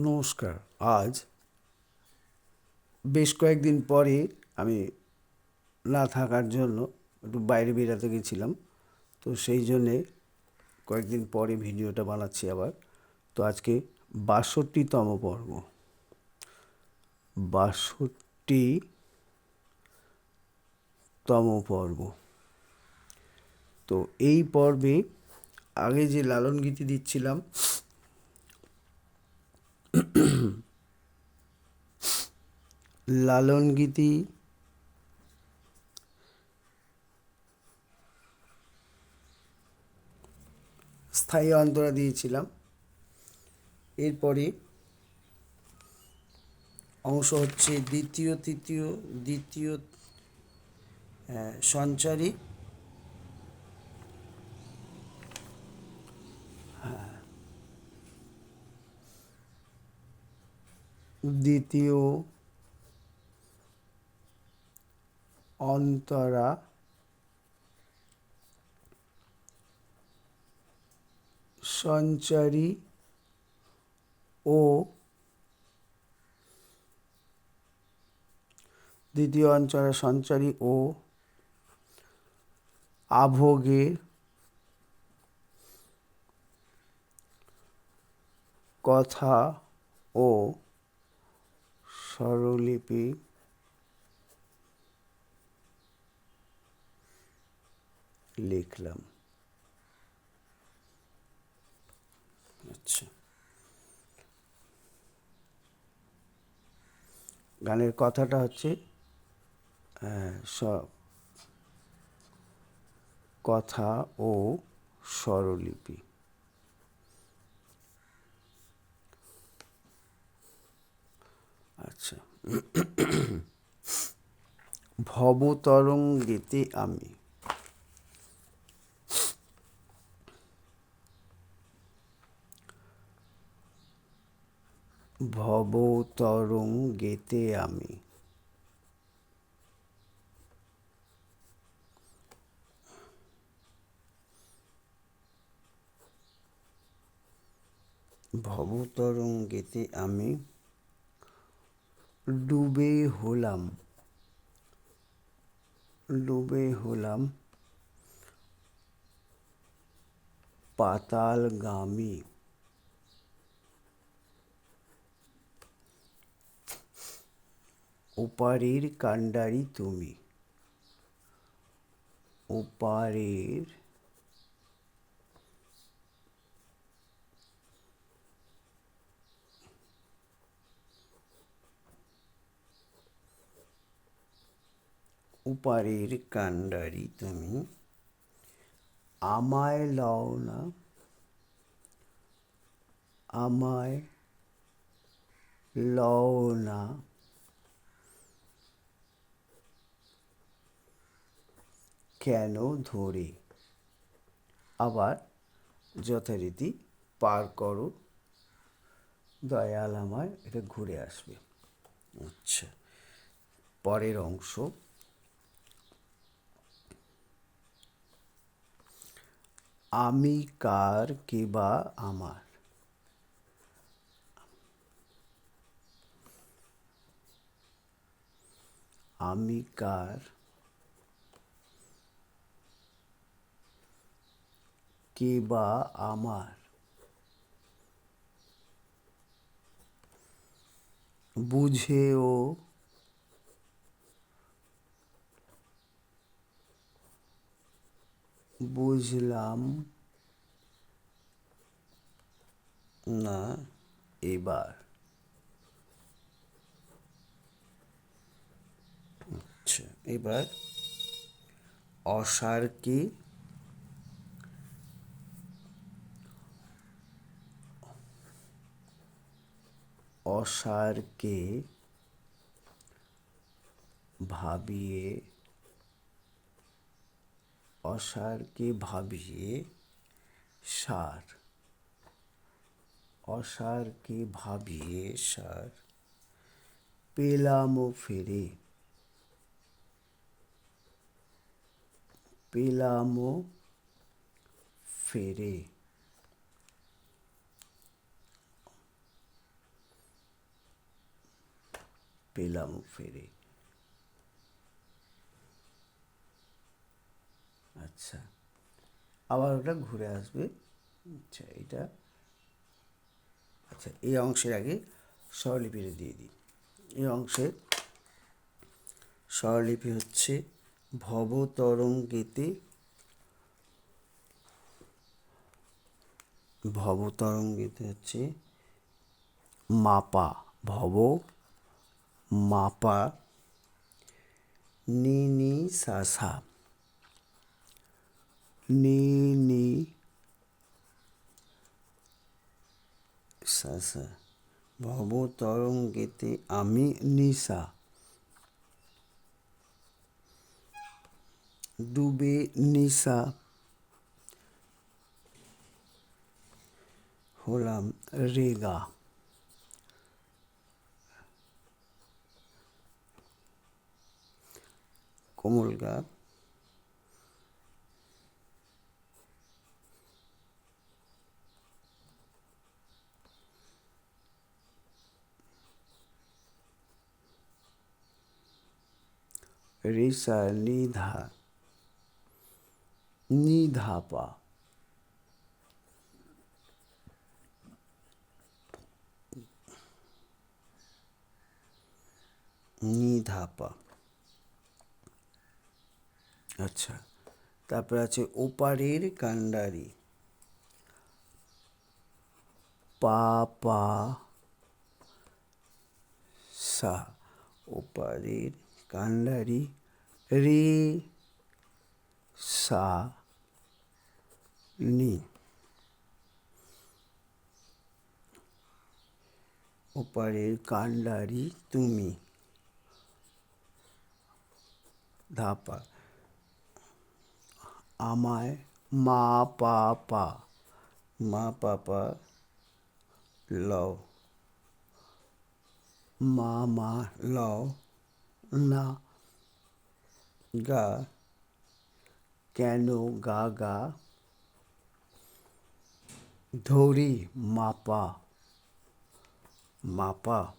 নমস্কার। আজ বেশ কয়েকদিন পরে আমি না থাকার জন্য একটু বাইরে বেরাতে গেছিলাম। তো সেই জন্যে কয়েকদিন পরে ভিডিওটা বানাচ্ছি আবার। তো আজকে বাষট্টিতম পর্ব। বাষট্টি তম পর্ব। তো এই পর্বে আগে যে লালন গীতি দিচ্ছিলাম লালন গীতি স্থায়ী অন্তরা দিয়েছিলাম এরপরে অংশ হচ্ছে দ্বিতীয় তৃতীয় দ্বিতীয় সঞ্চারী। দ্বিতীয় অন্তরা সঞ্চারী ও দ্বিতীয় অঞ্চলে সঞ্চারী ও আভোগের কথা ও স্বরলিপি লিখলাম। আচ্ছা। গানের কথাটা হচ্ছে সব কথা ও স্বরলিপি। আচ্ছা। ভবতরঙ্গেতে আমি ভবতরঙ্গেতে আমি। ভবতরঙ্গেতে আমি ডুবে হলাম। ডুবে হলাম পাতালগামী ওপারের কাণ্ডারি তুমি। ওপারের উপারের কাণ্ডারি তুমি। আমায় লও না। আমায় লও না। কেন ধরে? আবার যথারীতি পার করো। দয়াল আমায় এটা ঘুরে আসবে। আচ্ছা পরের অংশ। আমি কার কে বা আমার? আমি কার কে বা আমার? বুঝেও বুঝলাম না এবার। আচ্ছা এবার অসারকে অসারকে ভাবিয়ে অসারকে ভাবিয়ে সার অসারকে ভাবিয়ে সার পেলামও ফেরে পেলামও ফেরে। পেলাম ফেরে। আচ্ছা আবার ওটা ঘুরে আসবে। আচ্ছা এটা আচ্ছা এই অংশের আগে স্বরলিপিটা দিয়ে দিই। এই অংশের স্বরলিপি হচ্ছে ভবতরঙ্গেতে ভবতরঙ্গেতে হচ্ছে, মাপা, ভব মাপা নি নি সা সা নি নি সা সা ভবতরঙ্গেতে আমি নিশা ডুবে নিশা হলাম রেগা কোমল গা রিসা নিধা নিধাপা নিধাপা আচ্ছা। তারপরে আছে ওপারের কান্ডারি। পা পা সা, ওপারের কান্ডারি। রে সা, নি। ওপারের কান্ডারি তুমি। ধাপা। আমায় মা পা পা মা পাপা লও, মা মা লও না, গা কেন গা গা? ধরি মাপা মাপা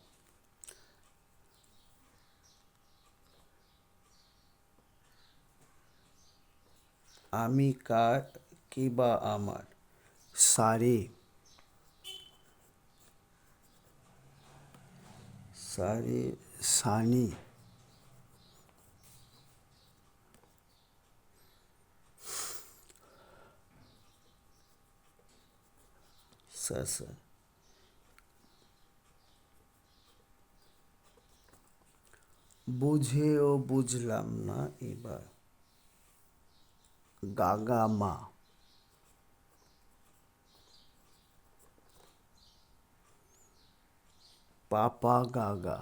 আমি কার কি বা আমার সারে সারে সানি সা সা বুঝেও বুঝলাম না এবার গাগা মা পাপা গাগা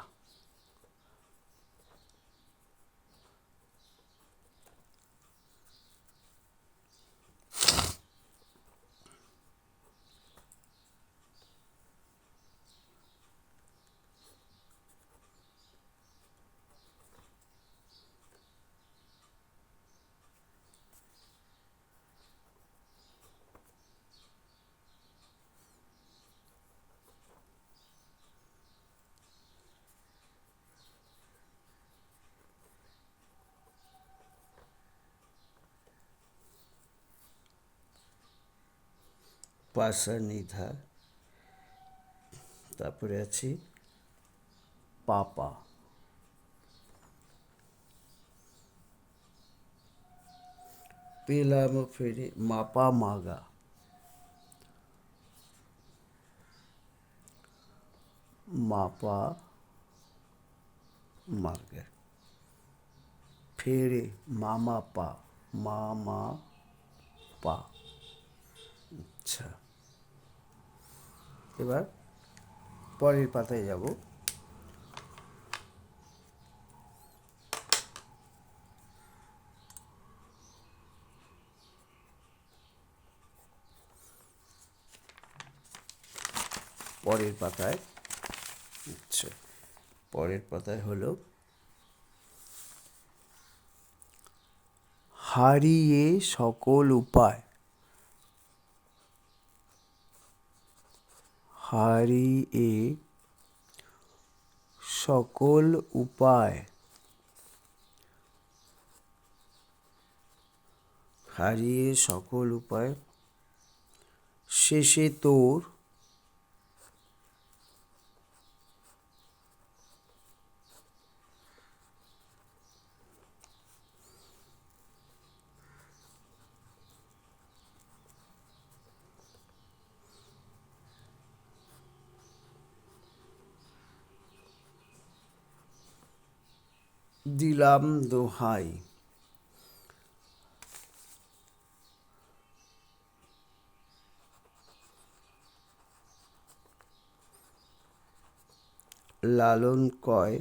পাশা নিধা। তারপরে আছে পাপা। পেলাম ফেরে মাপা মাগা। মাপা মাগা ফেরে মামা পা মামা পা। আচ্ছা। এবার পরের পাতায় যাব। পরের পাতায় আচ্ছা পরের পাতায় হলো হারিয়ে সকল উপায়। হারিয়ে সকল উপায়। হারিয়ে সকল উপায়। শেষে তোর দিলাম দোহাই। লালন কয়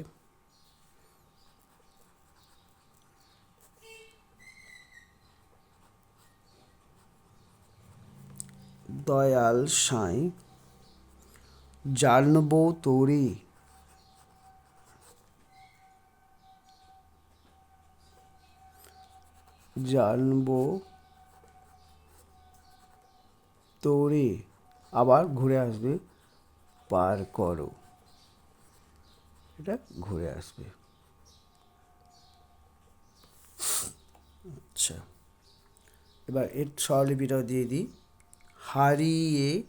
দয়াল সাঁই জানব তোরে জানব তোরে। আবার ঘুরে আসবে, পার করো। এটা ঘুরে আসবে। আচ্ছা। এবার এর স্বরলিপিটাও দিয়ে দিই। হারিয়ে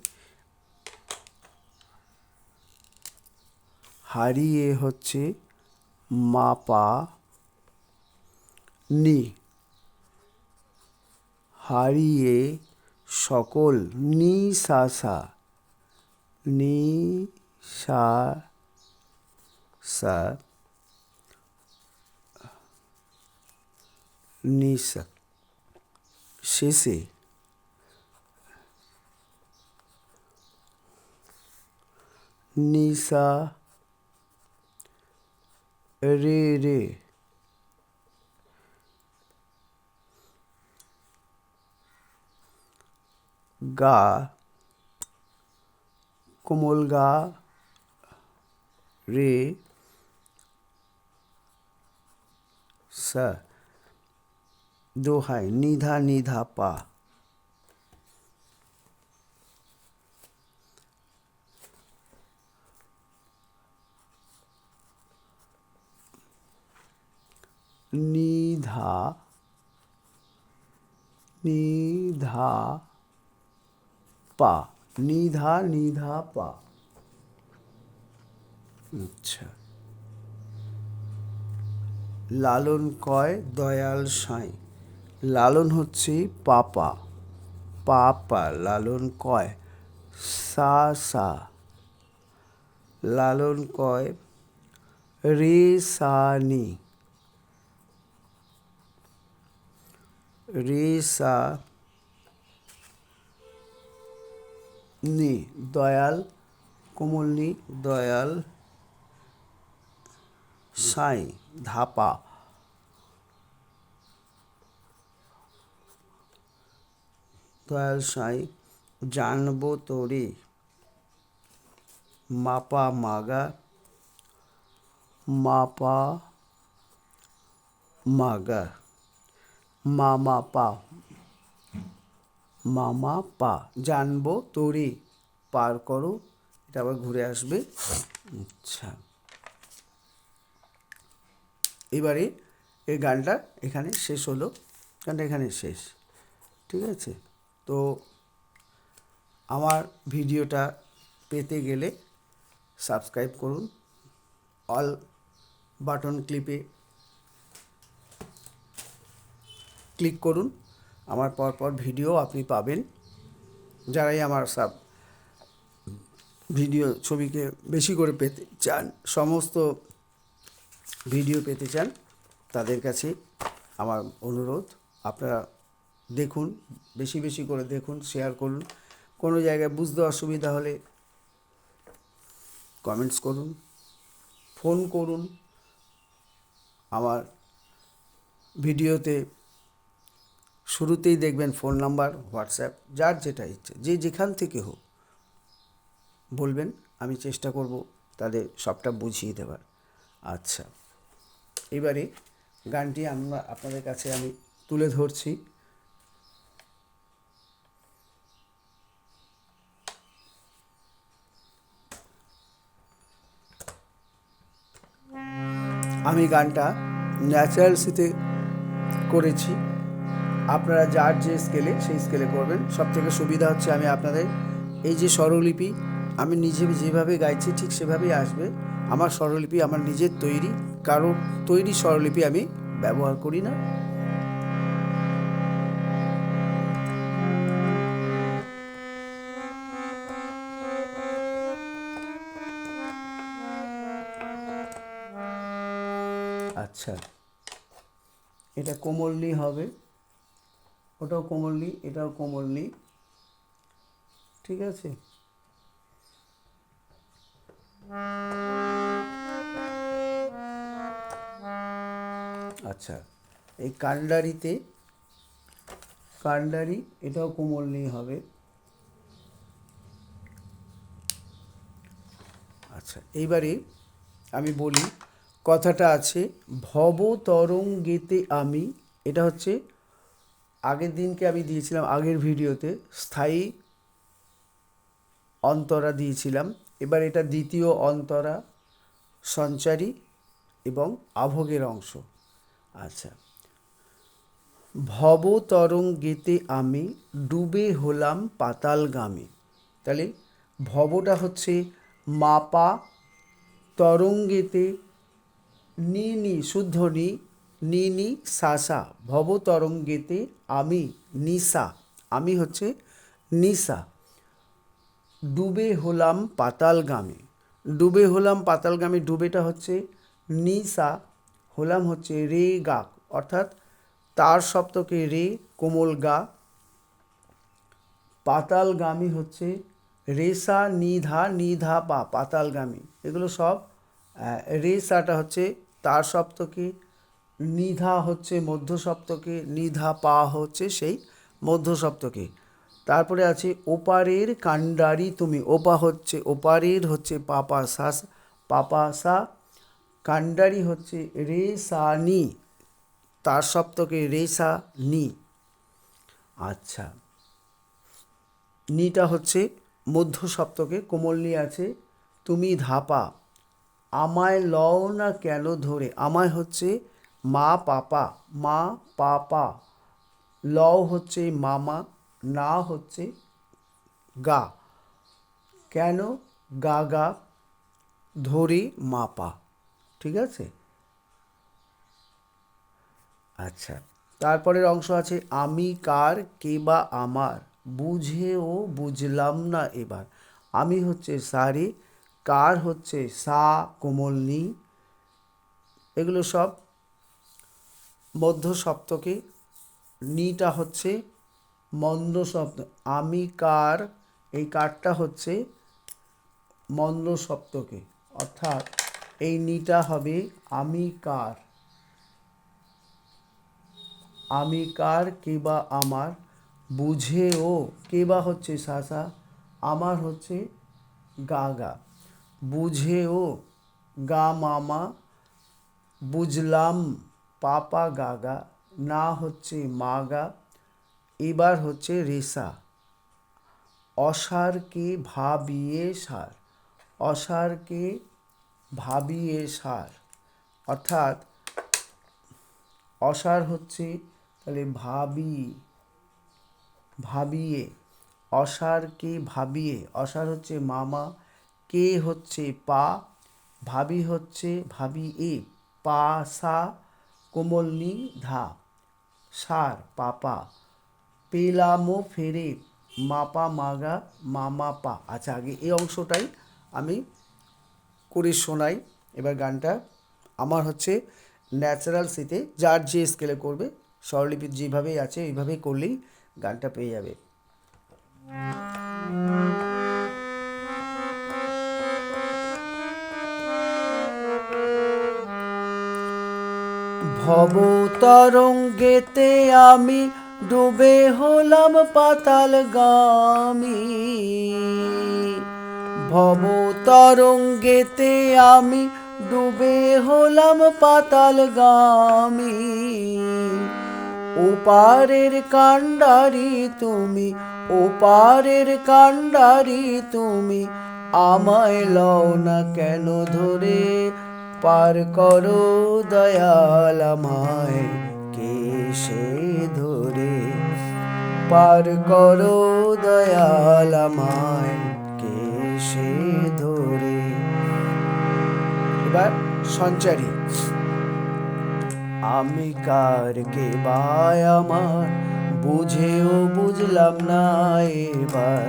হারিয়ে হচ্ছে মাপা, নি। হারিয়ে সকল নিশাসা সা সা নি সা সা নিসা শেষে নিসা রে রে। গা কোমল গা রে সা দোহাই নিধা নিধা পা নিধা নিধা পা, নিধা নিধা পা। আচ্ছা। লালন কয় দয়াল সাঁই। লালন হচ্ছে পাপা। পাপা লালন কয় সা সা। লালন কয় রে, সা, নি। রে, সা নি, দয়াল, কোমলনি, দয়াল, সাই, ধাপা। দয়াল, সাই, জানব তোরে, মাপা মাগা মাপা মাগা, মামা পা মামা পা জানব তোরে পার করো। এটা আবার ঘুরে আসবে। আচ্ছা। এবারে এই গানটা এখানে শেষ হলো। গানটা এখানে শেষ। ঠিক আছে? তো আমার ভিডিওটা পেতে গেলে সাবস্ক্রাইব করুন। অল বাটন ক্লিপে ক্লিক করুন। আমার পরপর ভিডিও আপনি পাবেন। যারাই আমার সব ভিডিও ছবিকে বেশি করে পেতে চান, সমস্ত ভিডিও পেতে চান, তাদের কাছে আমার অনুরোধ, আপনারা দেখুন, বেশি বেশি করে দেখুন শেয়ার করুন। কোনো জায়গায় বুঝতে অসুবিধা হলে কমেন্টস করুন ফোন করুন। আমার ভিডিওতে শুরুতেই দেখবেন ফোন নাম্বার, হোয়াটসঅ্যাপ, যার যেটা ইচ্ছে, যে যেখান থেকে হোক বলবেন, আমি চেষ্টা করব তাদের সবটা বুঝিয়ে দেওয়ার আচ্ছা এবারে গানটি আমরা আপনাদের কাছে আমি তুলে ধরছি। আমি গানটা ন্যাচারাল সিতে করেছি। আপনারা যার যে স্কেলে সেই স্কেলে করবেন। সব থেকে সুবিধা হচ্ছে আমি আপনাদের এই যে স্বরলিপি, আমি নিজে যেভাবে গাইছি ঠিক সেভাবেই আসবে। আমার স্বরলিপি আমার নিজের তৈরি কারও তৈরি স্বরলিপি আমি ব্যবহার করি না। আচ্ছা এটা কোমলনি হবে। ওটাও কোমলনি এটাও কোমলনি ঠিক আছে? আচ্ছা এই কান্ডারিতে কান্ডারি এটাও কোমলনি হবে। আচ্ছা এইবারে আমি বলি, কথাটা আছে ভব তরঙ্গেতে আমি, এটা হচ্ছে আগের দিনকে আমি দিয়েছিলাম, আগের ভিডিওতে স্থায়ী অন্তরা দিয়েছিলাম। এবার এটা দ্বিতীয় অন্তরা সঞ্চারী এবং আভোগের অংশ। আচ্ছা। ভব তরঙ্গেতে আমি ডুবে হলাম পাতালগামী। তাহলে ভবটা হচ্ছে মাপা তরঙ্গেতে নি নি, শুদ্ধ নি নি নি সাসা ভব তরঙ্গেতে আমি নিসা, আমি হচ্ছে নিসা। ডুবে হলাম পাতালগামী। ডুবে হলাম পাতালগামী, ডুবেটা হচ্ছে নিসা, হলাম হচ্ছে রে গা, অর্থাৎ তার সপ্তকে রে, কোমল গা। পাতালগামী হচ্ছে রেসা, নিধা নিধা পা, পাতালগামী। এগুলো সব রেসাটা হচ্ছে তার সপ্তকে নিধা হচ্ছে মধ্য সপ্তকে নিধা পা হচ্ছে সেই মধ্য সপ্তকে তারপরে আছে, ওপারের কাণ্ডারি তুমি, ওপা হচ্ছে, ওপারের হচ্ছে পাপা সা পাপা সা, কাণ্ডারি হচ্ছে রে সা নি, তার সপ্তকে রে সা নি। আচ্ছা। নিটা হচ্ছে মধ্য সপ্তকে কোমলনি আছে, তুমি ধাপা, আমায় লও না কেন ধরে, আমায় হচ্ছে মা পাপা মা পাপা। ল হচ্ছে মামা, না হচ্ছে গা। কেন গা গা ধরে মাপা ঠিক আছে? আচ্ছা তারপরের অংশ আছে, আমি কার কে বা আমার? বুঝেও বুঝলাম না এবার। আমি হচ্ছে সারে, কার হচ্ছে সা কোমলনি এগুলো সব মধ্য সপ্তকে নিটা হচ্ছে মন্দ শব্দ আমি কার এই কারটা হচ্ছে মন্দ সপ্তকে অর্থাৎ এই নিটা হবে আমি কার আমি কার কে বা আমার বুঝে ও কে বা হচ্ছে শাসা আমার হচ্ছে গা গা বুঝে ও গা মামা, বুঝলাম পাপা গাগা, না হচ্ছে মাগা, এবার হচ্ছে রেসা। অসারকে ভাবিয়ে সার, অসারকে ভাবিয়ে সার। অর্থাৎ অসার হচ্ছে, তাহলে ভাবি, ভাবিয়ে, অসারকে ভাবিয়ে, অসার হচ্ছে মামা, কে হচ্ছে পা, ভাবি হচ্ছে, ভাবি এ, পা সা কোমলনি ধা, সার পাপা, পেলামো ফেরে, মাপা মাগা, মামা পা। আচ্ছা আগে এই অংশটাই আমি করে শোনাই। এবার গানটা আমার হচ্ছে ন্যাচারাল সিতে যার যে স্কেলে করবে, স্বরলিপি যেভাবেই আছে, এইভাবেই করলেই গানটা পেয়ে যাবে। ভব তরঙ্গেতে আমি, ডুবে হলাম পাতাল গামি। ভব তরঙ্গেতে আমি, ডুবে হলাম পাতাল গামি। ওপারের কাণ্ডারি তুমি, ওপারের কাণ্ডারি তুমি, আমায় লও না কেন ধরে? পার করো দয়াল আমায়, কে সে ধরে? পার করো দয়াল আমায়, কে সে ধরে? এবার সঞ্চারী। আমি কার কে বায় আমার, বুঝেও বুঝলাম না এবার।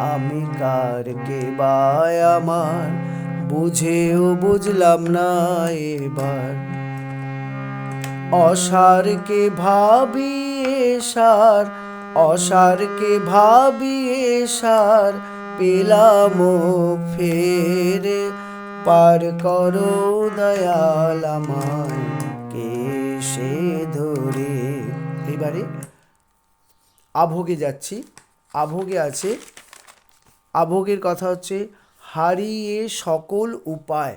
আমি কার কে বায় আমার বুঝেও বুঝলাম না এবার। অসারকে ভাবিয়ে সার অসারকে ভাবিয়ে সার পেলাম ফের। পার করো দয়াল কে সে ধরে। এবারে আভোগে যাচ্ছি, আভোগে আছে। আভোগের কথা হচ্ছে হারিয়ে সকল উপায়,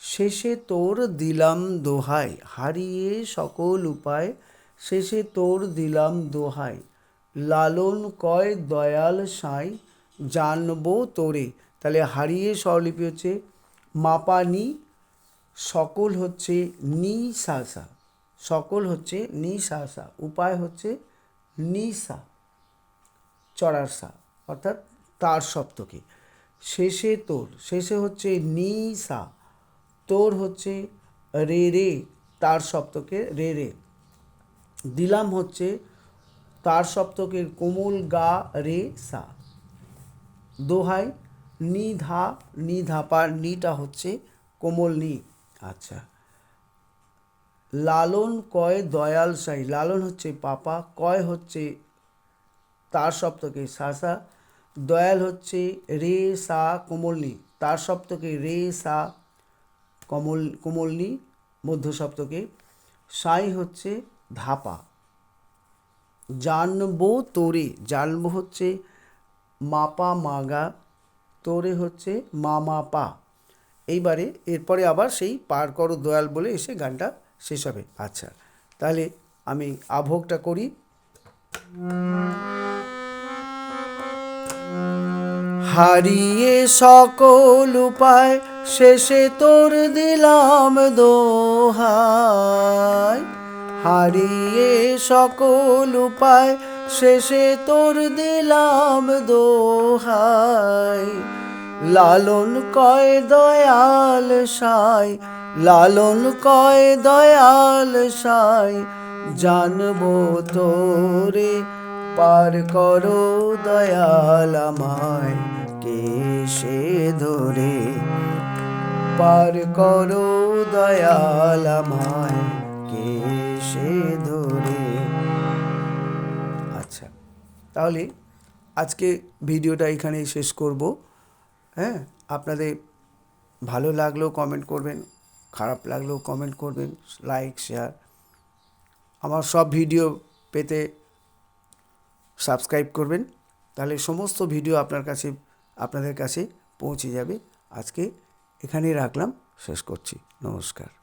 শেষে তোর দিলাম দোহাই। হারিয়ে সকল উপায়, শেষে তোর দিলাম দোহাই। লালন কয় দয়াল সাই, জানব তোরে। তাহলে হারিয়ে স্বরলিপি হচ্ছে মাপানি, সকল হচ্ছে নি সাসা সকল হচ্ছে নি সাসা উপায় হচ্ছে নিসা চড়ার সা। অর্থাৎ তার সপ্তকে শেষে তোর, শেষে হচ্ছে নি সা তোর হচ্ছে রে রে, তার সপ্তকে রে রে। দিলাম হচ্ছে তার সপ্তকের কোমল গা রে সা। দোহাই নি ধা নি ধাপার নিটা হচ্ছে কোমল নি। আচ্ছা। লালন কয় দয়াল সাই, লালন হচ্ছে পাপা, কয় হচ্ছে তার সপ্তকে সাসা দয়াল হচ্ছে রে সা কোমলনি, তার সপ্তকে রে সা কমল, কোমলনি, মধ্য সপ্তকে সাই হচ্ছে ধাপা। জানব তোরে, জানব হচ্ছে মাপা মাগা, তোরে হচ্ছে মামা পা। এইবারে, এরপরে আবার সেই পার করো দয়াল বলে এসে গানটা শেষ হবে। আচ্ছা তাহলে আমি আভোগটা করি। হারিয়ে সকল উপায় শেষে তোর দিলাম দোহাই। হারিয়ে সকল উপায় শেষে তোর দিলাম দোহাই। লালন কয় দয়াল সাই, লালন কয় দয়াল সাই, জানব তোরে পার করো দয়াল আমায়। সে ধরে পার করো দয়াল আমায়, কে সে ধরে। আচ্ছা তাহলে আজকে ভিডিওটা এখানেই শেষ করব। হ্যাঁ আপনাদের ভালো লাগলেও কমেন্ট করবেন, খারাপ লাগলেও কমেন্ট করবেন লাইক শেয়ার আমার সব ভিডিও পেতে সাবস্ক্রাইব করবেন, তাহলে সমস্ত ভিডিও আপনার কাছে আপনাদের কাছে পৌঁছে যাবে। আজকে এখানেই রাখলাম। শেষ করছি। নমস্কার।